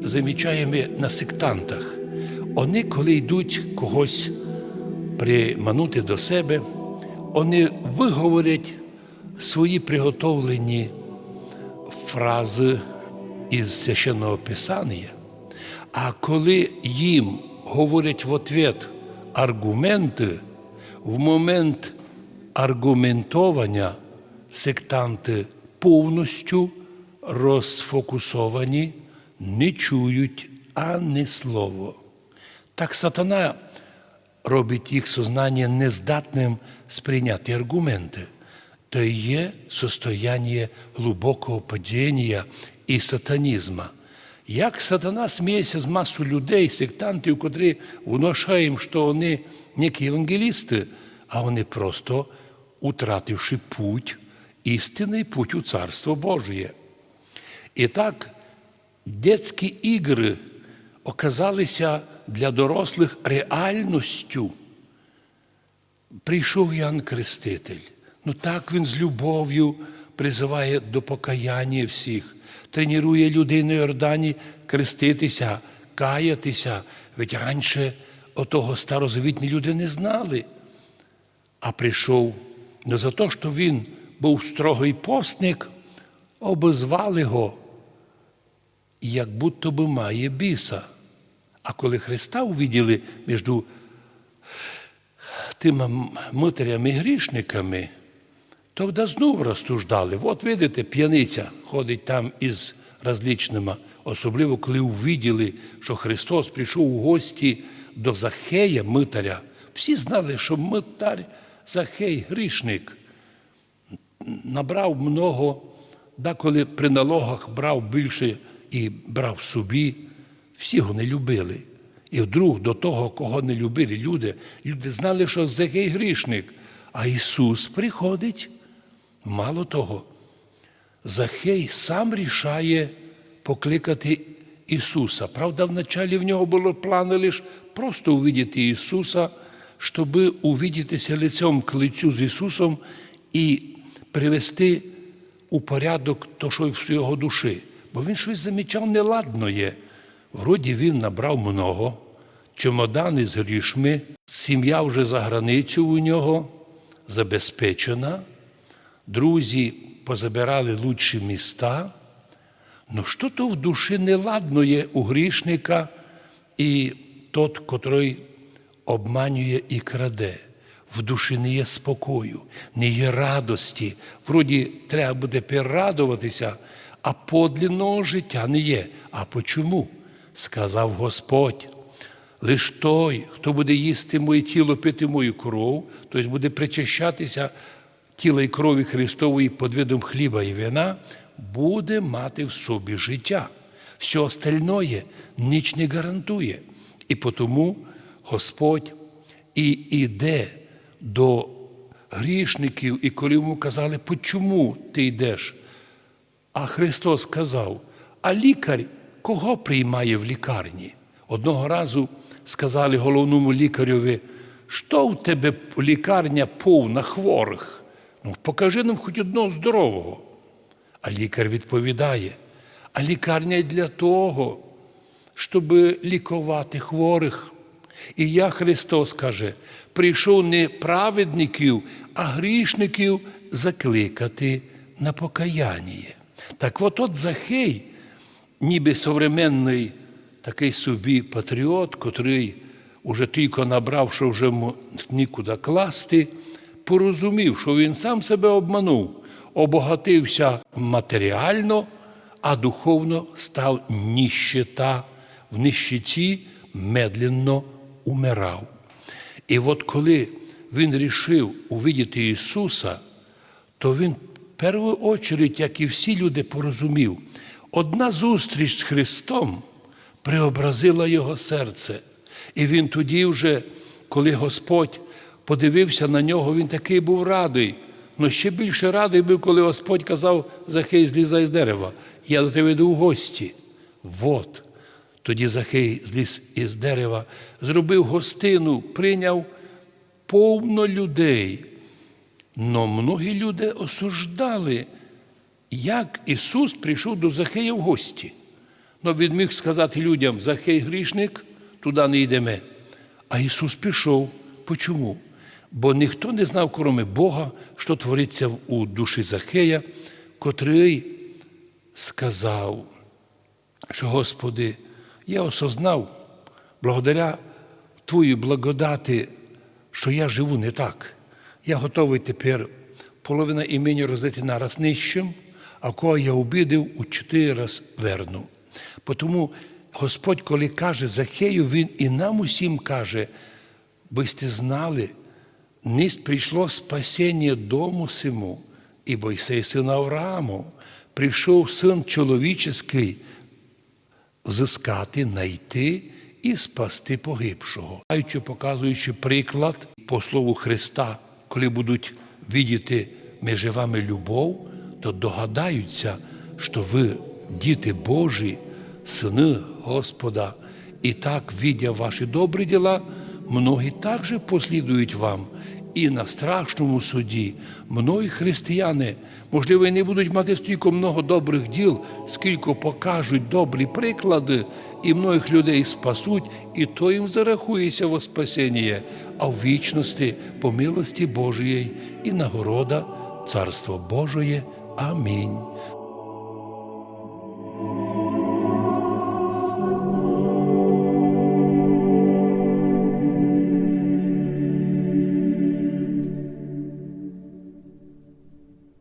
замічаємо на сектантах. Вони, коли йдуть когось приманути до себе, вони виговорять свої приготовлені фрази із священного писання. А коли їм говорять в ответ аргументи, в момент аргументовання сектанти повністю розфокусовані, не чують ані слово. Так сатана робить їх сознання нездатним сприйняти аргументи. То є состояние глибокого падіння і сатанізму. Як сатана сміється з масу людей, сектантів, котрі внушають їм, що вони некі евангелісти, а вони просто утративши путь, істинний путь у Царство Божє. І так, дитячі ігри оказалися для дорослих реальністю. Прийшов Ян Креститель. Ну так він з любов'ю призиває до покаяння всіх, тренує людей на Йордані креститися, каятися. Ведь раніше отого старозавітні люди не знали. А прийшов не за те, що він був строгий постник, обозвали його, як будто би має біса. А коли Христа увиділи між тими митерями і грішниками, то да знов розсуждали. От видите, п'яниця ходить там із различними, особливо коли увиділи, що Христос прийшов у гості до Захея, митаря. Всі знали, що митар Захей грішник. Набрав много, да коли при налогах брав більше і брав собі, всі його не любили. І вдруг до того, кого не любили люди, люди знали, що Захей грішник, а Ісус приходить. Мало того, Захей сам рішає покликати Ісуса. Правда, вначалі в нього було плани лише просто увидіти Ісуса, щоб увидітися лицем к лицю з Ісусом і привести у порядок то, що в його душі. Бо він щось замічав неладноє. Вроді він набрав много, чемодани з грішми, сім'я вже за границю у нього забезпечена, друзі позабирали лучші міста. Ну що то в душі неладно є у грішника і тот, котрий обманює і краде. В душі не є спокою, не є радості. Вроді треба буде перерадуватися, а подлінного життя не є. А почому? Сказав Господь. Лиш той, хто буде їсти моє тіло, пити мою кров, тобто буде причащатися тіла і крові Христової під видом хліба і вина, буде мати в собі життя. Все остальное ніч не гарантує. І тому Господь і йде до грішників, і коли йому казали, чому ти йдеш? А Христос сказав: а лікар кого приймає в лікарні? Одного разу сказали головному лікареві, що в тебе лікарня повна хворих? Ну, покажи нам хоч одного здорового. А лікар відповідає, а лікарня для того, щоб лікувати хворих. І я Христос каже, прийшов не праведників, а грішників закликати на покаяння. Так от от Захей, ніби современний такий собі патріот, котрий уже тільки набрав, що вже нікуди класти, порозумів, що він сам себе обманув, обогатився матеріально, а духовно став ніщета. В нищеті медленно умирав. І от коли він рішив увидіти Ісуса, то він першу очередь, як і всі люди, порозумів, одна зустріч з Христом преобразила його серце. І він тоді вже, коли Господь подивився на нього, він такий був радий. Но ще більше радий був, коли Господь казав, Захей, злізай з дерева, я до тебе йду в гості. Вот. Тоді Захей зліз із дерева, зробив гостину, прийняв повно людей. Но многі люди осуждали, як Ісус прийшов до Захея в гості. Но він міг сказати людям, Захей грішник, туди не йдемо. А Ісус пішов. Почому? Бо ніхто не знав, кроме Бога, що твориться у душі Захея, котрий сказав, що Господи, я осознав, благодаря Твоїй благодати, що я живу не так. Я готовий тепер половина імені роздати нараз нижчим, а кого я обідав, у чотири раз верну. Тому Господь, коли каже Захею, Він і нам усім каже, би сте знали, низ прийшло спасіння дому сему, ібо й син Аврааму, прийшов син чоловіческий, взискати, знайти і спасти погибшого. Показуючи приклад по слову Христа, коли будуть видіти між вами любов, то догадаються, що ви діти Божі, сини Господа, і так, видя ваші добрі діла, многі також послідують вам. І на страшному суді многі християни, можливо, і не будуть мати стільки много добрих діл, скільки покажуть добрі приклади, і многих людей спасуть, і то їм зарахується во спасіння, а в вічності по милості Божої і нагорода Царство Божої. Амінь.